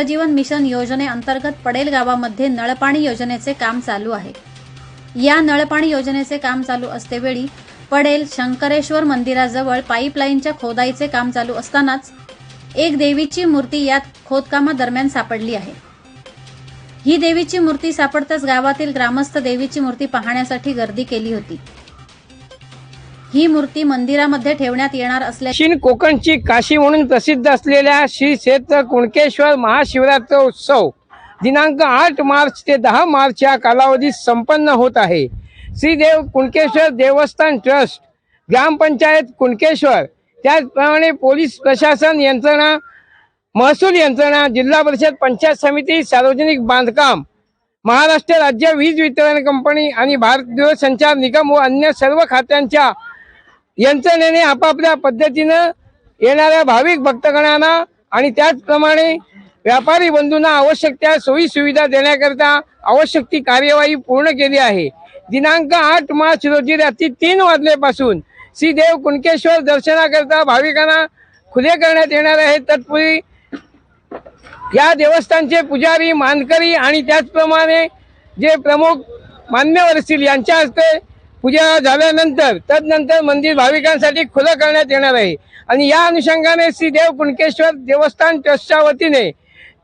जलजीवन mission योजनेअंतर्गत पडेल गावामध्ये नळपाणी योजनेचे काम चालू आहे. या नळपाणी योजनेचे काम चालू असतेवेळी पडेल शंकरेश्वर मंदिराजवळ पाईपलाईनच्या खोदाईचे काम चालू असतानाच एक देवीची मूर्ती यात खोदकामादरम्यान सापडली आहे. ही देवीची मूर्ती सापडताच गावातील ग्रामस्थ देवीची मूर्ती पाहण्यासाठी गर्दी केली होती. ही मूर्ती मंदिरामध्ये ठेवण्यात येणार असल्या दक्षिण कोकणची काशी म्हणून प्रसिद्ध असलेल्या श्री क्षेत्र कुणकेश्वर महाशिवरात्र उत्सव दिनांक आठ मार्च ते दहा मार्च या कालावधीत संपन्न होत आहे. श्रीदेव कुणकेश्वर देवस्थान ट्रस्ट ग्रामपंचायत कुणकेश्वर त्याचप्रमाणे पोलीस प्रशासन यंत्रणा महसूल यंत्रणा जिल्हा परिषद पंचायत समिती सार्वजनिक बांधकाम महाराष्ट्र राज्य वीज वितरण कंपनी आणि भारत दूरसंचार निगम व अन्य सर्व खात्यांच्या यंत्रणेने आपापल्या पद्धतीनं येणाऱ्या भाविक भक्तगणांना आणि त्याचप्रमाणे व्यापारी बंधूंना आवश्यक त्या सोयी सुविधा देण्याकरिता आवश्यक ती कार्यवाही पूर्ण केली आहे. दिनांक आठ मार्च रोजी रात्री तीन वाजल्यापासून श्री देव कुणकेश्वर दर्शनाकरिता भाविकांना खुले करण्यात येणार आहे. तत्पूर्वी या देवस्थानचे पुजारी मानकरी आणि त्याचप्रमाणे जे प्रमुख मान्यवर असतील यांच्या हस्ते पूजा झाल्यानंतर तदनंतर मंदिर भाविकांसाठी खुलं करण्यात येणार आहे. आणि या अनुषंगाने श्री देव कुणकेश्वर देवस्थान ट्रस्टच्या वतीने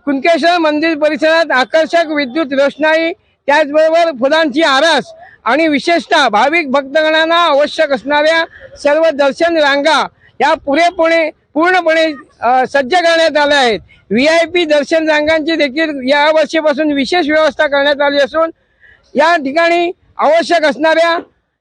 कुणकेश्वर मंदिर परिसरात आकर्षक विद्युत रोषणाई त्याचबरोबर फुलांची आरास आणि विशेषतः भाविक भक्तगणांना आवश्यक असणाऱ्या सर्व दर्शन रांगा या पुरेपणे पूर्णपणे सज्ज करण्यात आल्या आहेत. व्ही आय पी दर्शन रांगांची देखील या वर्षीपासून विशेष व्यवस्था करण्यात आली असून या ठिकाणी आवश्यक असणाऱ्या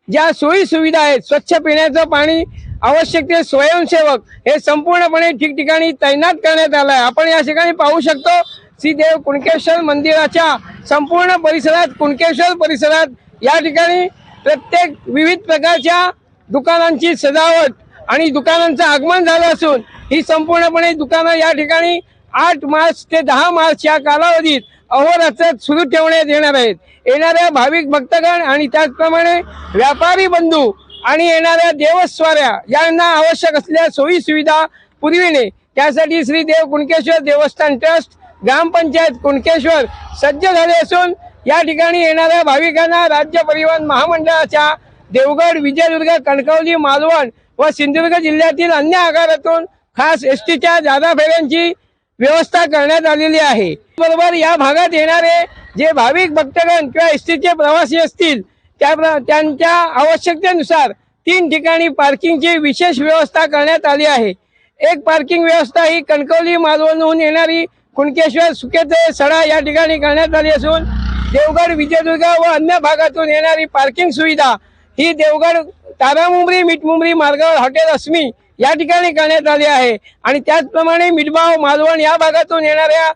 ज्या सोयी सुविधा आहेत स्वच्छ पिण्याचं पाणी आवश्यक ते स्वयंसेवक हे संपूर्णपणे ठिकठिकाणी तैनात करण्यात आलं आहे आपण या ठिकाणी पाहू शकतो श्री देव कुणकेश्वर मंदिराच्या संपूर्ण परिसरात कुणकेश्वर परिसरात या ठिकाणी प्रत्येक विविध प्रकारच्या दुकानांची सजावट आणि दुकानांचं आगमन झालं असून ही संपूर्णपणे दुकानं या ठिकाणी आठ मार्च ते दहा मार्च या कालावधीत अहोरात्र सुरू ठेवण्यात येणार आहेत. येणाऱ्या भाविक भक्तगण आणि त्याचप्रमाणे व्यापारी बंधू आणि येणाऱ्या देवस्वाऱ्या यांना आवश्यक असलेल्या सोयी सुविधा पुरविणे. त्यासाठी श्री देव कुणकेश्वर देवस्थान ट्रस्ट ग्रामपंचायत कुणकेश्वर सज्ज झाले असून या ठिकाणी येणाऱ्या भाविकांना राज्य परिवहन महामंडळाच्या देवगड विजयदुर्ग कणकवली मालवण व सिंधुदुर्ग जिल्ह्यातील अन्य आगारातून खास एस टीच्या जादा फेऱ्यांची व्यवस्था करण्यात आलेली आहे. बरोबर या भागात येणारे जे भाविक भक्तगण किंवा एसटीचे प्रवासी असतील त्या प्र- त्यांच्या आवश्यकतेनुसार तीन ठिकाणी पार्किंगची विशेष व्यवस्था करण्यात आली आहे. एक पार्किंग व्यवस्था ही कणकवली मालवणहून येणारी कुणकेश्वर सुकेते सडा या ठिकाणी करण्यात आली असून देवगड विजयदुर्ग व अन्य भागातून येणारी पार्किंग सुविधा ही देवगड तारामुंबरी मिठमुंबरी मार्गावर हॉटेल अस्मी या ठिकाणी करण्यात आली आहे. आणि त्याचप्रमाणे मिठबाव मालवण या भागातून येणाऱ्या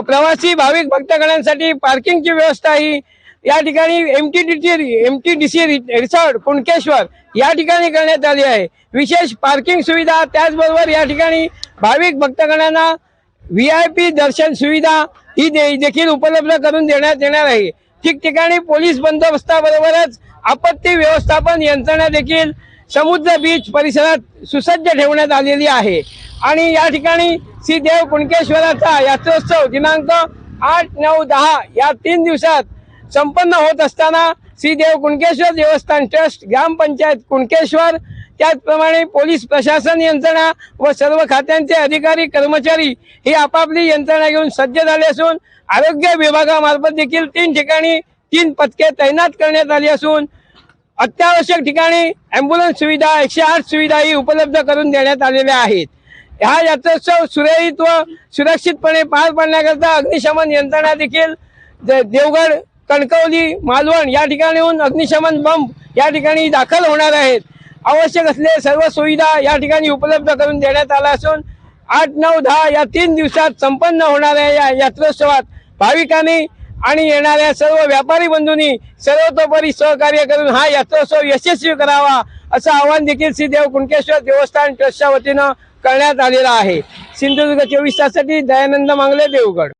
प्रवासी भाविक भक्तगणांसाठी पार्किंगची व्यवस्था ही या ठिकाणी M T D T M T D C resort Kunkeshwar या ठिकाणी करण्यात आली आहे. विशेष पार्किंग सुविधा त्याचबरोबर या ठिकाणी भाविक भक्तगणांना व्ही आय पी दर्शन सुविधा ही दे, देखील उपलब्ध करून देण्यात येणार आहे. ठिकठिकाणी पोलीस बंदोबस्ताबरोबरच आपत्ती व्यवस्थापन यंत्रणा देखील समुद्र बीच परिसरात सुसज्ज ठेवण्यात आलेली आहे. आणि या ठिकाणी श्री देव कुणकेश्वराचा यात्रोत्सव दिनांक आठ नऊ दहा या तीन दिवसात संपन्न होत असताना श्री देव कुणकेश्वर देवस्थान ट्रस्ट ग्रामपंचायत कुणकेश्वर त्याचप्रमाणे पोलीस प्रशासन यंत्रणा व सर्व खात्यांचे अधिकारी कर्मचारी ही आपापली यंत्रणा घेऊन सज्ज झाले असून आरोग्य विभागामार्फत देखील तीन ठिकाणी तीन पथके तैनात करण्यात आली असून अत्यावश्यक ठिकाणी अँब्युलन्स सुविधा एकशे आठ सुविधा ही उपलब्ध करून देण्यात आलेल्या आहेत. हा यात्रोत्सव सुरळीत व सुरक्षितपणे पार पाडण्याकरता अग्निशमन यंत्रणा देखील दे- देवगड कणकवली मालवण या ठिकाणीहून अग्निशमन बंब या ठिकाणी दाखल होणार आहेत. आवश्यक असलेल्या सर्व सुविधा या ठिकाणी उपलब्ध करून देण्यात आल्या असून आठ नऊ दहा या तीन दिवसात संपन्न होणाऱ्या या यात्रोत्सवात भाविकांनी आणि येणाऱ्या सर्व व्यापारी बंधूंनी सर्वतोपरी सहकार्य करून हा यात्रोत्सव यशस्वी करावा असं आवाहन देखील श्री देव कुणकेश्वर देवस्थान ट्रस्टच्या वतीनं करण्यात आलेलं आहे. सिंधुदुर्ग चोवीस ताससाठी दयानंद मांगले देवगड.